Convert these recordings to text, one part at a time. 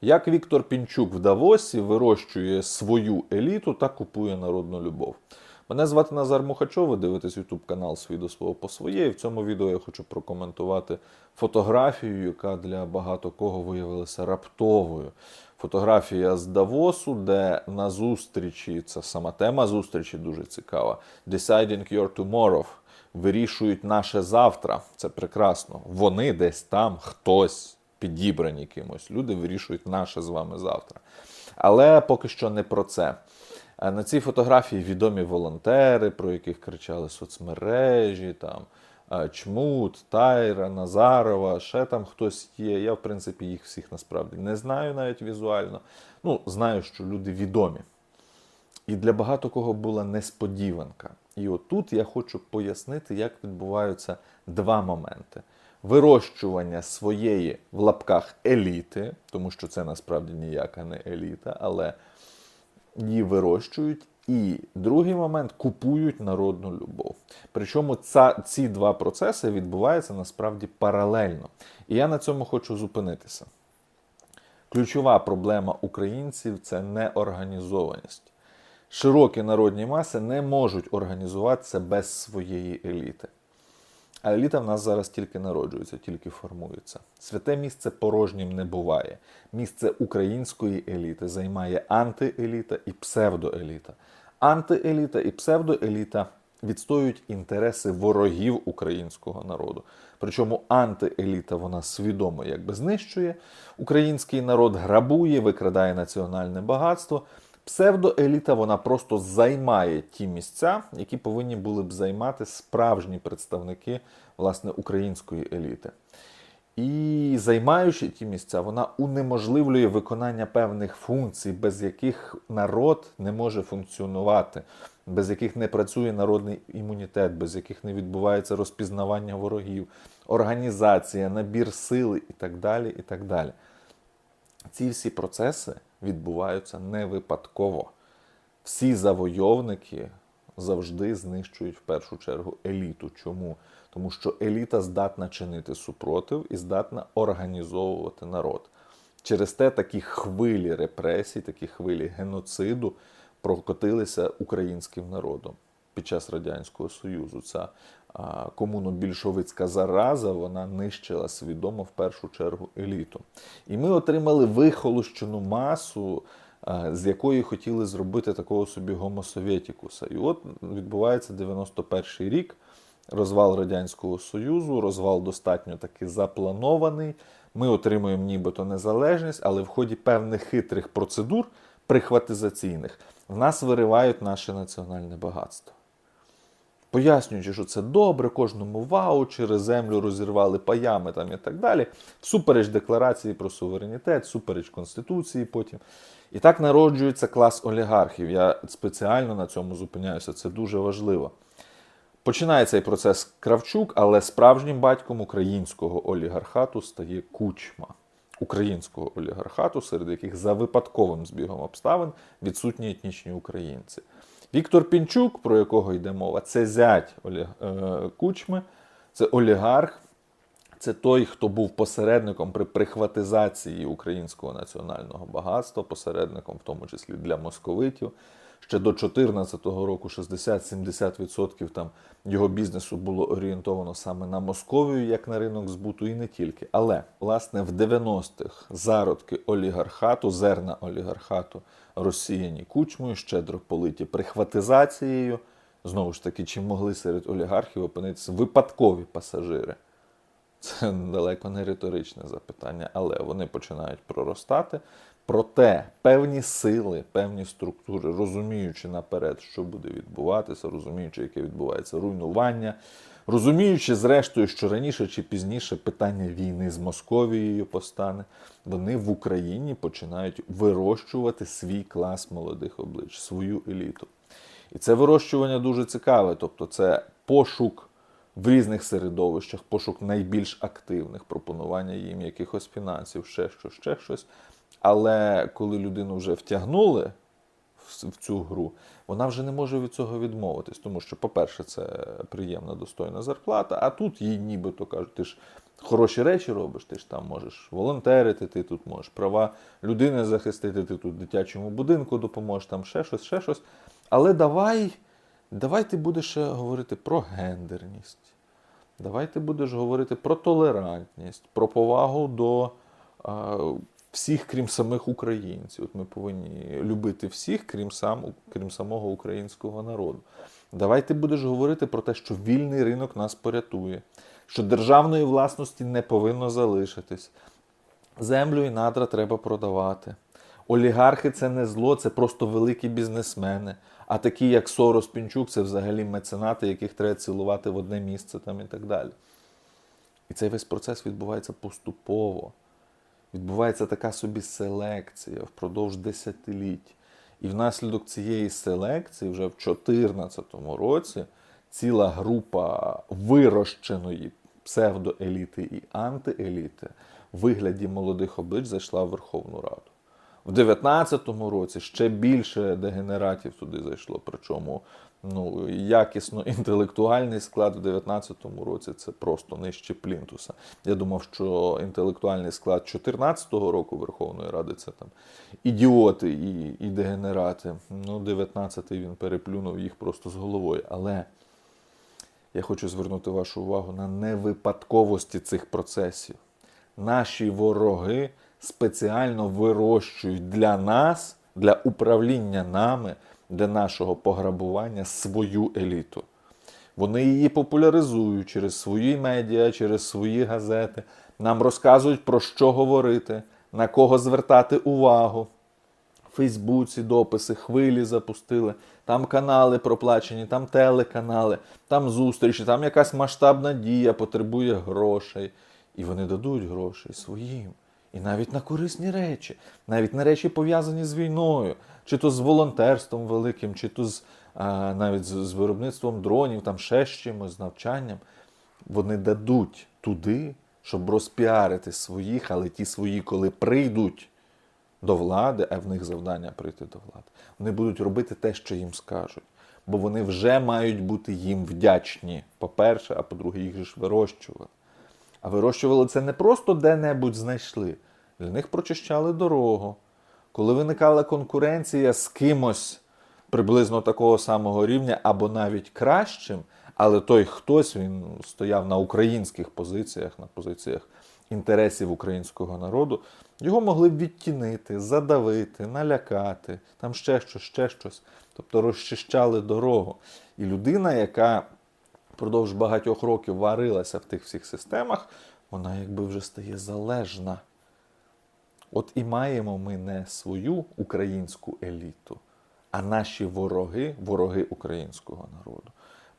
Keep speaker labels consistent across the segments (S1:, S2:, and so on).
S1: Як Віктор Пінчук в Давосі вирощує свою еліту та купує народну любов. Мене звати Назар Мухачов, ви дивитесь YouTube канал «Свій до свого по своє. І в цьому відео я хочу прокоментувати фотографію, яка для багато кого виявилася раптовою. Фотографія з Давосу, де на зустрічі, це сама тема зустрічі дуже цікава. Deciding your tomorrow. Вирішують наше завтра. Це прекрасно. Вони десь там, хтось підібрані кимось. Люди вирішують наше з вами завтра. Але поки що не про це. На цій фотографії відомі волонтери, про яких кричали соцмережі, там е, Чмут, Тайра, Назарова, ще там хтось є. Я, в принципі, їх всіх насправді не знаю навіть візуально. Ну, знаю, що люди відомі. І для багато кого була несподіванка. І отут я хочу пояснити, як відбуваються два моменти: вирощування своєї в лапках еліти, тому що це насправді ніяка не еліта, але її вирощують. І другий момент купують народну любов. Причому ця, ці два процеси відбуваються насправді паралельно. І я на цьому хочу зупинитися. Ключова проблема українців це неорганізованість. Широкі народні маси не можуть організуватися без своєї еліти. А еліта в нас зараз тільки народжується, тільки формується. Святе місце порожнім не буває. Місце української еліти займає антиеліта і псевдоеліта. Антиеліта і псевдоеліта відстоюють інтереси ворогів українського народу. Причому антиеліта вона свідомо якби знищує український народ, грабує, викрадає національне багатство. Псевдоеліта вона просто займає ті місця, які повинні були б займати справжні представники власне української еліти. І займаючи ті місця, вона унеможливлює виконання певних функцій, без яких народ не може функціонувати, без яких не працює народний імунітет, без яких не відбувається розпізнавання ворогів, організація, набір сили і так далі. і так далі. Ці всі процеси відбуваються не випадково. Всі завойовники завжди знищують в першу чергу еліту. Чому? Тому що еліта здатна чинити супротив і здатна організовувати народ. Через те такі хвилі репресій, такі хвилі геноциду прокотилися українським народом під час Радянського Союзу. Ця комуно-більшовицька зараза вона нищила свідомо в першу чергу еліту. І ми отримали вихолощену масу, з якої хотіли зробити такого собі гомосовєтікуса. І от відбувається 91-й рік. Розвал Радянського Союзу, розвал достатньо таки запланований. Ми отримуємо нібито незалежність, але в ході певних хитрих процедур прихватизаційних в нас виривають наше національне багатство. Пояснюючи, що це добре, кожному ваучери, землю розірвали паями там і так далі. Всупереч декларації про суверенітет, всупереч Конституції потім. І так народжується клас олігархів. Я спеціально на цьому зупиняюся, це дуже важливо. Починає цей процес Кравчук, але справжнім батьком українського олігархату стає кучма українського олігархату, серед яких за випадковим збігом обставин відсутні етнічні українці. Віктор Пінчук, про якого йде мова, це зять е, кучми, це олігарх, це той, хто був посередником при прихватизації українського національного багатства, посередником, в тому числі для московитів. Ще до 2014 року 60-70% там його бізнесу було орієнтовано саме на Московію, як на ринок збуту, і не тільки. Але власне в 90-х зародки олігархату, зерна олігархату розсіяні кучмою, щедро политі прихватизацією. Знову ж таки, чи могли серед олігархів опинитися випадкові пасажири? Це далеко не риторичне запитання, але вони починають проростати. Проте певні сили, певні структури, розуміючи наперед, що буде відбуватися, розуміючи, яке відбувається руйнування, розуміючи, зрештою, що раніше чи пізніше питання війни з Московією постане, вони в Україні починають вирощувати свій клас молодих облич, свою еліту. І це вирощування дуже цікаве, тобто це пошук в різних середовищах, пошук найбільш активних, пропонування їм якихось фінансів, ще щось, ще щось. Але коли людину вже втягнули в цю гру, вона вже не може від цього відмовитись. Тому що, по-перше, це приємна достойна зарплата, а тут їй нібито кажуть, ти ж хороші речі робиш, ти ж там можеш волонтерити, ти тут можеш права людини захистити, ти тут дитячому будинку допоможеш, там ще щось, ще щось. Але давай, давай ти будеш говорити про гендерність. Давай ти будеш говорити про толерантність, про повагу до а, всіх, крім самих українців. От ми повинні любити всіх, крім, сам, крім самого українського народу. Давай ти будеш говорити про те, що вільний ринок нас порятує, що державної власності не повинно залишитись. Землю і надра треба продавати. Олігархи це не зло, це просто великі бізнесмени. А такі, як Сорос Пінчук, це взагалі меценати, яких треба цілувати в одне місце там і так далі. І цей весь процес відбувається поступово. Відбувається така собі селекція впродовж десятиліть. І внаслідок цієї селекції, вже в 2014 році, ціла група вирощеної псевдоеліти і антиеліти в вигляді молодих облич зайшла в Верховну Раду. В 2019 році ще більше дегенератів туди зайшло. Причому ну, якісно інтелектуальний склад в 2019 році це просто нижче плінтуса. Я думав, що інтелектуальний склад 2014 року Верховної Ради це там ідіоти і, і дегенерати. Ну, 19-й він переплюнув їх просто з головою. Але я хочу звернути вашу увагу на невипадковості цих процесів. Наші вороги спеціально вирощують для нас, для управління нами, для нашого пограбування свою еліту. Вони її популяризують через свої медіа, через свої газети, нам розказують про що говорити, на кого звертати увагу. В Фейсбуці дописи, хвилі запустили, там канали проплачені, там телеканали, там зустрічі, там якась масштабна дія потребує грошей. І вони дадуть грошей своїм. І навіть на корисні речі, навіть на речі пов'язані з війною, чи то з волонтерством великим, чи то з а, навіть з, з виробництвом дронів, там ще з чимось, з навчанням. Вони дадуть туди, щоб розпіарити своїх, але ті свої, коли прийдуть до влади, а в них завдання прийти до влади, вони будуть робити те, що їм скажуть. Бо вони вже мають бути їм вдячні. По-перше, а по-друге, їх же ж вирощували. А вирощували це не просто де-небудь знайшли. Для них прочищали дорогу. Коли виникала конкуренція з кимось приблизно такого самого рівня, або навіть кращим, але той хтось він стояв на українських позиціях, на позиціях інтересів українського народу, його могли відтінити, задавити, налякати, там ще щось, ще щось. Тобто розчищали дорогу. І людина, яка впродовж багатьох років варилася в тих всіх системах, вона якби вже стає залежна. От і маємо ми не свою українську еліту, а наші вороги, вороги українського народу,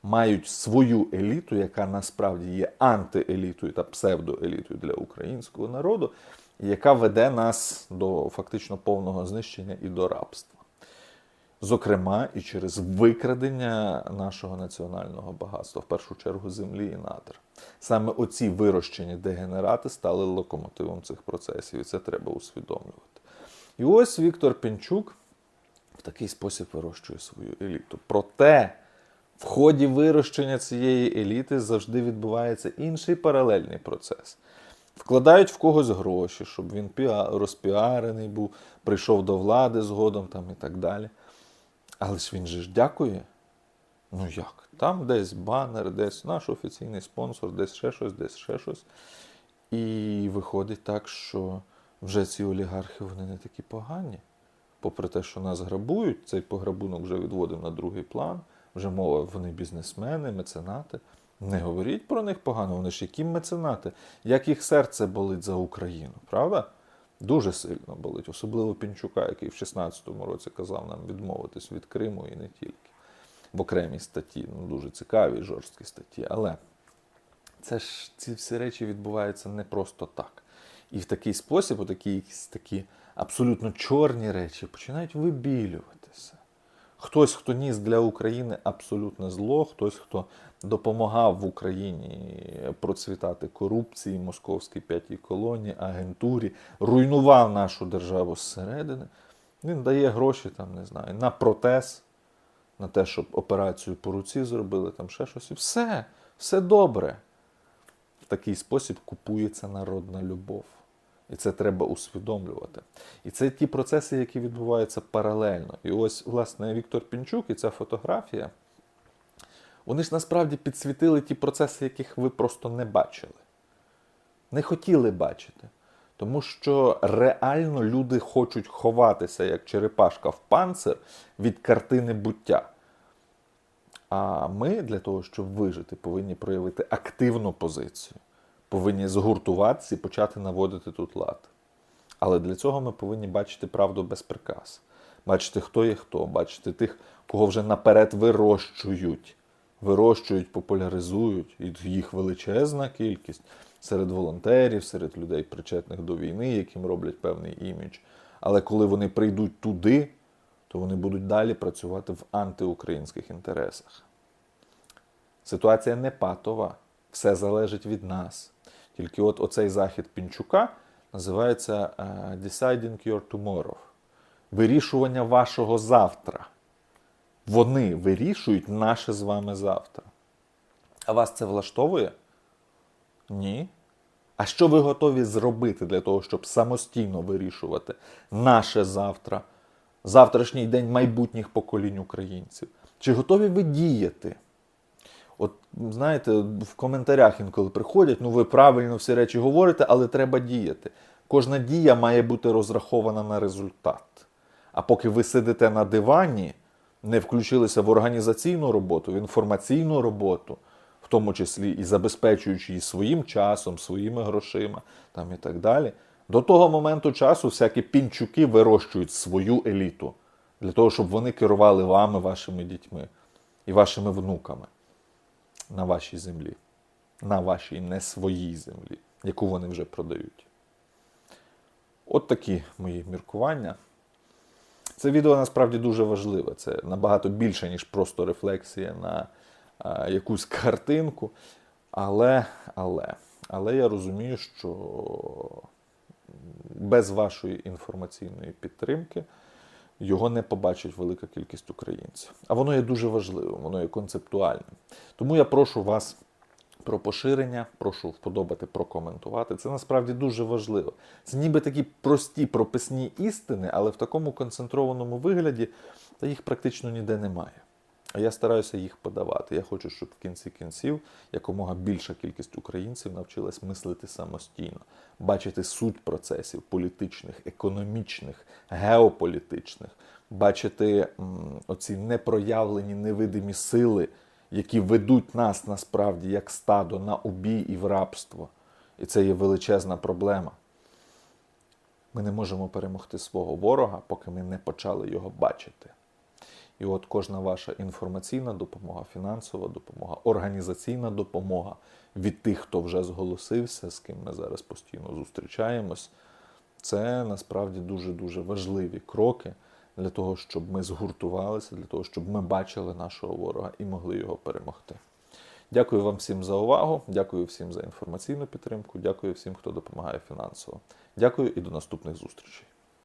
S1: мають свою еліту, яка насправді є антиелітою та псевдоелітою для українського народу, яка веде нас до фактично повного знищення і до рабства. Зокрема, і через викрадення нашого національного багатства, в першу чергу землі і надр. Саме оці вирощені дегенерати стали локомотивом цих процесів, і це треба усвідомлювати. І ось Віктор Пінчук в такий спосіб вирощує свою еліту. Проте в ході вирощення цієї еліти завжди відбувається інший паралельний процес. Вкладають в когось гроші, щоб він розпіарений був, прийшов до влади згодом там і так далі. Але ж він же ж дякує. Ну як? Там десь банер, десь наш офіційний спонсор, десь ще щось, десь ще щось. І виходить так, що вже ці олігархи вони не такі погані. Попри те, що нас грабують, цей пограбунок вже відводив на другий план. Вже мова, вони бізнесмени, меценати. Не говоріть про них погано, вони ж які меценати, як їх серце болить за Україну, правда? Дуже сильно болить, особливо Пінчука, який в 16-му році казав нам відмовитись від Криму і не тільки. В окремій статті, ну дуже цікаві, жорсткі статті. Але це ж ці всі речі відбуваються не просто так. І в такий спосіб, отакі якісь такі абсолютно чорні речі починають вибілюватися. Хтось, хто ніс для України абсолютне зло, хтось, хто допомагав в Україні процвітати корупції, московській п'ятій колонії, агентурі, руйнував нашу державу зсередини. Він дає гроші там, не знаю, на протез, на те, щоб операцію по руці зробили, там ще щось. І все, все добре. в такий спосіб купується народна любов. І це треба усвідомлювати. І це ті процеси, які відбуваються паралельно. І ось, власне, Віктор Пінчук і ця фотографія, вони ж насправді підсвітили ті процеси, яких ви просто не бачили. Не хотіли бачити. Тому що реально люди хочуть ховатися, як черепашка в панцир від картини буття. А ми для того, щоб вижити, повинні проявити активну позицію, повинні згуртуватися і почати наводити тут лад. Але для цього ми повинні бачити правду без приказ, бачити, хто є хто, бачити тих, кого вже наперед вирощують, вирощують, популяризують, і їх величезна кількість серед волонтерів, серед людей, причетних до війни, яким роблять певний імідж. Але коли вони прийдуть туди, то вони будуть далі працювати в антиукраїнських інтересах. Ситуація не патова, все залежить від нас. Тільки от оцей захід Пінчука називається е, Deciding Your Tomorrow. Вирішування вашого завтра. Вони вирішують наше з вами завтра. А вас це влаштовує? Ні. А що ви готові зробити для того, щоб самостійно вирішувати наше завтра, завтрашній день майбутніх поколінь українців? Чи готові ви діяти? От знаєте, в коментарях інколи приходять, ну ви правильно всі речі говорите, але треба діяти. Кожна дія має бути розрахована на результат. А поки ви сидите на дивані, не включилися в організаційну роботу, в інформаційну роботу, в тому числі і забезпечуючи її своїм часом, своїми грошима там і так далі, до того моменту часу всякі пінчуки вирощують свою еліту для того, щоб вони керували вами, вашими дітьми і вашими внуками на вашій землі, на вашій не своїй землі, яку вони вже продають. От такі мої міркування. Це відео насправді дуже важливе. Це набагато більше, ніж просто рефлексія на а, якусь картинку. Але, але, але я розумію, що без вашої інформаційної підтримки його не побачить велика кількість українців. А воно є дуже важливим, воно є концептуальним. Тому я прошу вас про поширення, прошу вподобати, прокоментувати. Це насправді дуже важливо. Це ніби такі прості прописні істини, але в такому концентрованому вигляді та їх практично ніде немає. А я стараюся їх подавати. Я хочу, щоб в кінці кінців якомога більша кількість українців навчилась мислити самостійно, бачити суть процесів політичних, економічних, геополітичних, бачити м, оці непроявлені невидимі сили, які ведуть нас насправді як стадо на убій і в рабство. І це є величезна проблема. Ми не можемо перемогти свого ворога, поки ми не почали його бачити. І от кожна ваша інформаційна допомога, фінансова допомога, організаційна допомога від тих, хто вже зголосився, з ким ми зараз постійно зустрічаємось, це насправді дуже-дуже важливі кроки для того, щоб ми згуртувалися, для того, щоб ми бачили нашого ворога і могли його перемогти. Дякую вам всім за увагу, дякую всім за інформаційну підтримку, дякую всім, хто допомагає фінансово. Дякую і до наступних зустрічей.